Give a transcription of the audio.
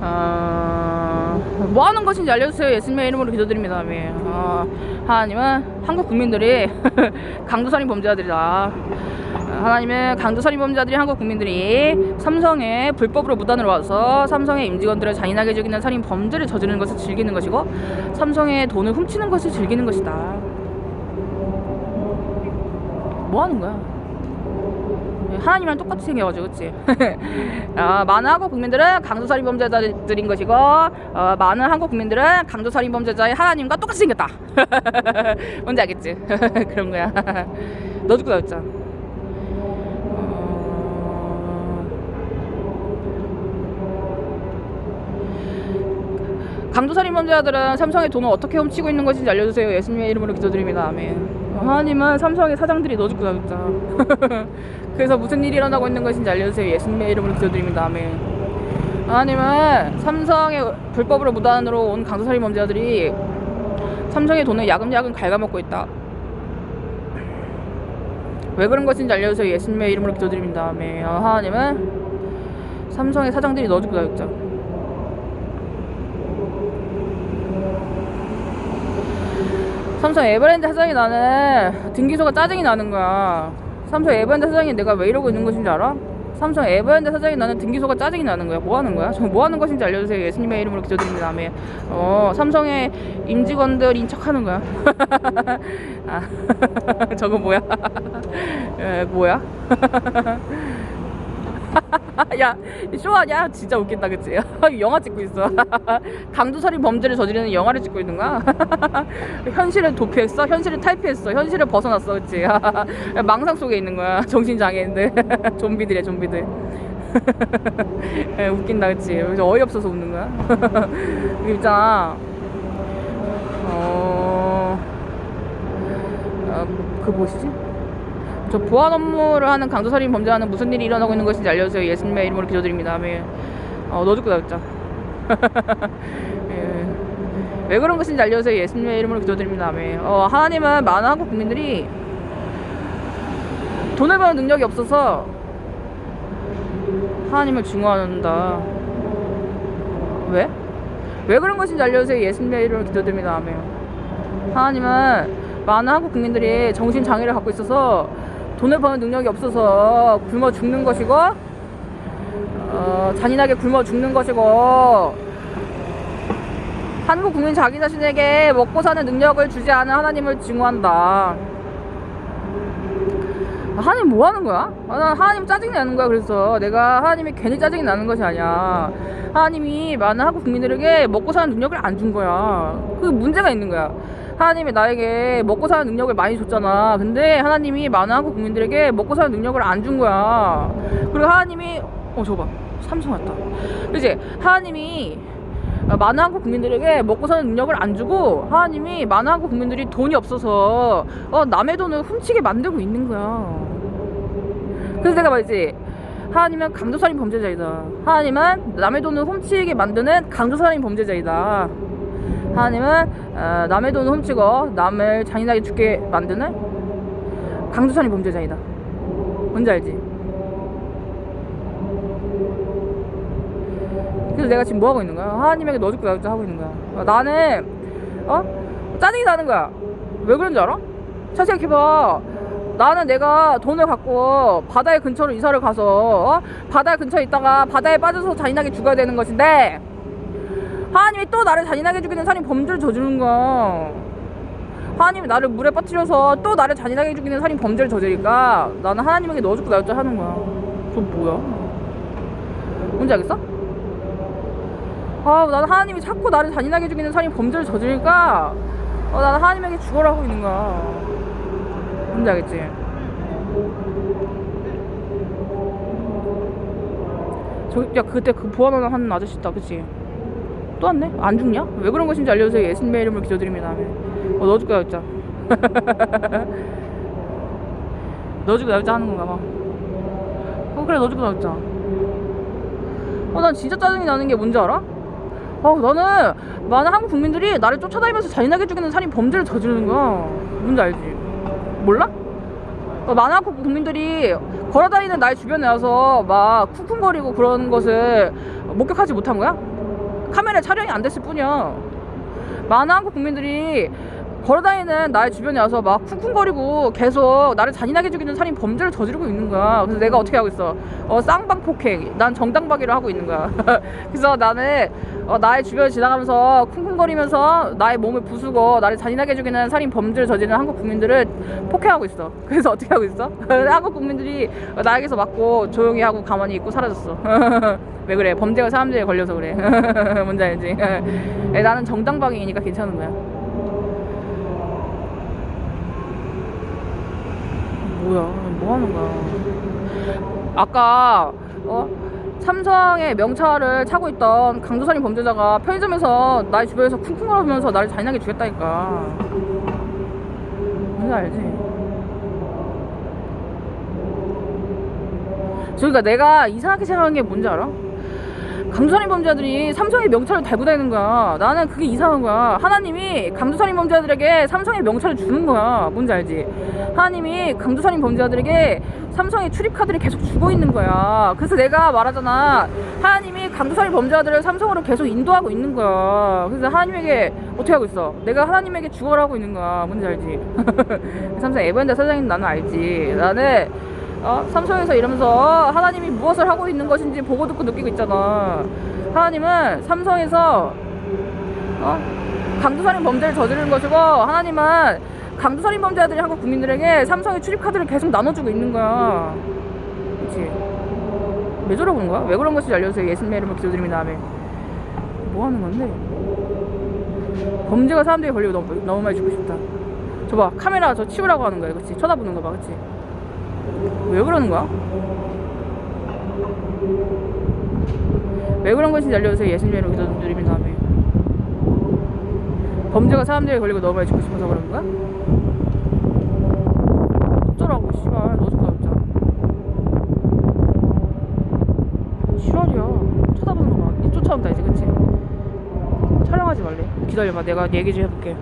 어, 뭐 하는 것인지 알려주세요. 예수님의 이름으로 기도드립니다. 아멘. 어, 하나님은 한국 국민들이 강도살인 범죄자들이다. 어, 하나님은 강도살인 범죄자들이 한국 국민들이 삼성의 불법으로 무단으로 와서 삼성의 임직원들을 잔인하게 죽이는 살인 범죄를 저지르는 것을 즐기는 것이고 삼성의 돈을 훔치는 것을 즐기는 것이다. 뭐 하는 거야? 하나님이랑 똑같이 생겨가지고 그치? 어, 많은 한국 국민들은 강도살인 범죄자들인 것이고 어, 많은 한국 국민들은 강도살인 범죄자의 하나님과 똑같이 생겼다. 뭔지 알겠지? 그런 거야. 너 죽고 나왔자 강도살인 범죄자들은 삼성의 돈을 어떻게 훔치고 있는 것인지 알려주세요. 예수님의 이름으로 기도드립니다. 아멘. 어, 하나님은 삼성의 사장들이 나왔자 그래서 무슨 일이 일어나고 있는 것인지 알려주세요. 예수님의 이름으로 기도드립니다. 아멘. 하나님은 삼성의 불법으로 무단으로 온 강도살인 범죄자들이 삼성의 돈을 야금야금 갉아먹고 있다. 왜 그런 것인지 알려주세요. 예수님의 이름으로 기도드립니다. 아멘. 어, 하나님은 삼성의 사장들이 다녔자. 삼성 에버랜드 사장이 나는 등기소가 짜증이 나는 거야. 삼성 에버랜드 사장이 내가 왜 이러고 있는 것인지 알아? 삼성 에버랜드 사장이 나는 등기소가 짜증이 나는 거야. 뭐 하는 거야? 저 뭐 하는 것인지 알려주세요. 예수님의 이름으로 기도드립니다. 아멘. 어, 삼성의 임직원들인 척 하는 거야. 아, 저거 뭐야? 에, 뭐야? 야, 쇼하냐? 진짜 웃긴다, 그치? 영화 찍고 있어. 강도살인 범죄를 저지르는 영화를 찍고 있는 거야? 현실을 도피했어? 현실을 탈피했어? 현실을 벗어났어, 그치? 망상 속에 있는 거야. 정신장애인들. 좀비들이야, 좀비들. 에, 웃긴다, 그치? 어이없어서 웃는 거야? 있잖아. 어, 어, 그 뭐시지? 저 보안 업무를 하는 강도살인 범죄와는 무슨 일이 일어나고 있는 것인지 알려주세요. 예수님의 이름으로 기도드립니다. 아멘. 어, 너 죽고 나왔자. 예. 왜 그런 것인지 알려주세요. 예수님의 이름으로 기도드립니다. 아멘. 어, 하나님은 많은 한국 국민들이 돈을 버는 능력이 없어서 하나님을 증오한다. 왜? 왜 그런 것인지 알려주세요. 예수님의 이름으로 기도드립니다. 아멘. 하나님은 많은 한국 국민들이 정신 장애를 갖고 있어서 돈을 버는 능력이 없어서 굶어 죽는 것이고 어, 잔인하게 굶어 죽는 것이고 한국 국민 자기 자신에게 먹고 사는 능력을 주지 않은 하나님을 증오한다. 하나님 뭐 하는 거야? 아, 나 하나님 짜증이 나는 거야. 그래서 내가 하나님이 괜히 짜증이 나는 것이 아니야. 하나님이 많은 한국 국민들에게 먹고 사는 능력을 안 준 거야. 그 문제가 있는 거야. 하나님이 나에게 먹고 사는 능력을 많이 줬잖아. 근데 하나님이 많은 한국 국민들에게 먹고 사는 능력을 안 준 거야. 그리고 하나님이 어 저봐 삼성 왔다. 그지? 하나님이 많은 한국 국민들에게 먹고 사는 능력을 안 주고 하나님이 많은 한국 국민들이 돈이 없어서 어, 남의 돈을 훔치게 만들고 있는 거야. 그래서 내가 말이지 하나님은 강도살인 범죄자이다. 하나님은 남의 돈을 훔치게 만드는 강도살인 범죄자이다. 하나님은 어, 남의 돈을 훔치고 남을 잔인하게 죽게 만드는 강도살인 범죄자이다. 뭔지 알지? 그래서 내가 지금 뭐 하고 있는 거야? 하나님에게 너 죽고 나 죽자 하고 있는 거야. 어, 나는 어 짜증이 나는 거야. 왜 그런지 알아? 잘 생각해봐. 나는 내가 돈을 갖고 바다의 근처로 이사를 가서 어? 바다 근처에 있다가 바다에 빠져서 잔인하게 죽어야 되는 것인데 하나님이 또 나를 잔인하게 죽이는 살인 범죄를 거야. 하나님이 나를 물에 빠뜨려서 또 나를 잔인하게 죽이는 살인 범죄를 저지르니까 나는 하나님에게 너 죽고 나 죽자 하는 거야. 그건 뭐야? 뭔지 알겠어? 아, 나는 하나님이 자꾸 나를 잔인하게 죽이는 살인 범죄를 저지르니까 어, 나는 하나님에게 죽어라 하고 있는 거야. 뭔지 알겠지? 저기, 야, 그때 그 보안원 하는 아저씨 있다, 그치? 또 왔네? 안 죽냐? 왜 그런 것인지 알려주세요. 예수님의 이름으로 기도드립니다. 어, 나왔자. 너 죽고 나왔자 하는 건가 봐. 어, 그래, 너 죽고 나왔자. 어, 난 진짜 짜증이 나는 게 뭔지 알아? 어, 나는 많은 한국 국민들이 나를 쫓아다니면서 잔인하게 죽이는 살인 범죄를 저지르는 거야. 뭔지 알지? 몰라? 어, 많은 한국 국민들이 걸어다니는 나의 주변에 와서 막 쿵쿵거리고 그런 것을 목격하지 못한 거야? 카메라에 촬영이 안 됐을 뿐이야. 많은 한국 국민들이 걸어다니는 나의 주변에 와서 막 쿵쿵거리고 계속 나를 잔인하게 죽이는 살인 범죄를 저지르고 있는 거야. 그래서 내가 어떻게 하고 있어? 어, 쌍방 폭행. 난 정당방위를 하고 있는 거야. 그래서 나는 어, 나의 주변을 지나가면서 쿵쿵거리면서 나의 몸을 부수고 나를 잔인하게 죽이는 살인 범죄를 저지르는 한국 국민들을 폭행하고 있어. 그래서 어떻게 하고 있어? 한국 국민들이 나에게서 맞고 조용히 하고 가만히 있고 사라졌어. 왜 그래? 범죄가 사람들에 걸려서 그래. 뭔지 알지? 에, 나는 정당방위니까 괜찮은 거야. 뭐야? 뭐 하는 거야? 아까 어? 삼성의 명찰을 차고 있던 강도살인 범죄자가 편의점에서 나의 주변에서 쿵쿵거리면서 나를 잔인하게 죽였다니까. 뭔지 알지? 그러니까 내가 이상하게 생각한 게 뭔지 알아? 강도살인 범죄자들이 삼성의 명찰을 달고 다니는 거야. 나는 그게 이상한 거야. 하나님이 강도살인 범죄자들에게 삼성의 명찰을 주는 거야. 뭔지 알지? 하나님이 강도살인 범죄자들에게 삼성의 출입카드를 계속 주고 있는 거야. 그래서 내가 말하잖아. 하나님이 강도살인 범죄자들을 삼성으로 계속 인도하고 있는 거야. 그래서 하나님에게 어떻게 하고 있어? 내가 하나님에게 주어하고 있는 거야. 뭔지 알지? 삼성 에버랜드 사장인 나는 알지. 나는 어? 삼성에서 이러면서 하나님이 무엇을 하고 있는 것인지 보고 듣고 느끼고 있잖아. 하나님은 삼성에서 어? 강도살인 범죄를 저지르는 것이고 하나님은 강도살인 범죄자들이 한국 국민들에게 삼성의 출입카드를 계속 나눠주고 있는 거야. 그치? 왜 저러고 거야? 왜 그런 것인지 알려주세요. 예수님의 이름을 기도드리며 다음에 뭐 하는 건데? 범죄가 사람들이 걸리고 너무, 너무 많이 죽고 싶다. 저봐 카메라 저 치우라고 하는 거야. 그치? 쳐다보는 거 봐. 그치? 왜 그러는 거야? 왜 그런 것인지 알려주세요. 예수님의 이름으로 기도드리며 다음에. 범죄가 사람들이 걸리고 너무 많이 죽고 싶어서 그런 거야? 어쩌라고 씨발. 너 어떡하 진짜. 시월이야 쳐다보는 거봐. 니 쫓아온다 이제. 그치? 촬영하지 말래. 기다려봐. 내가 얘기 좀 해볼게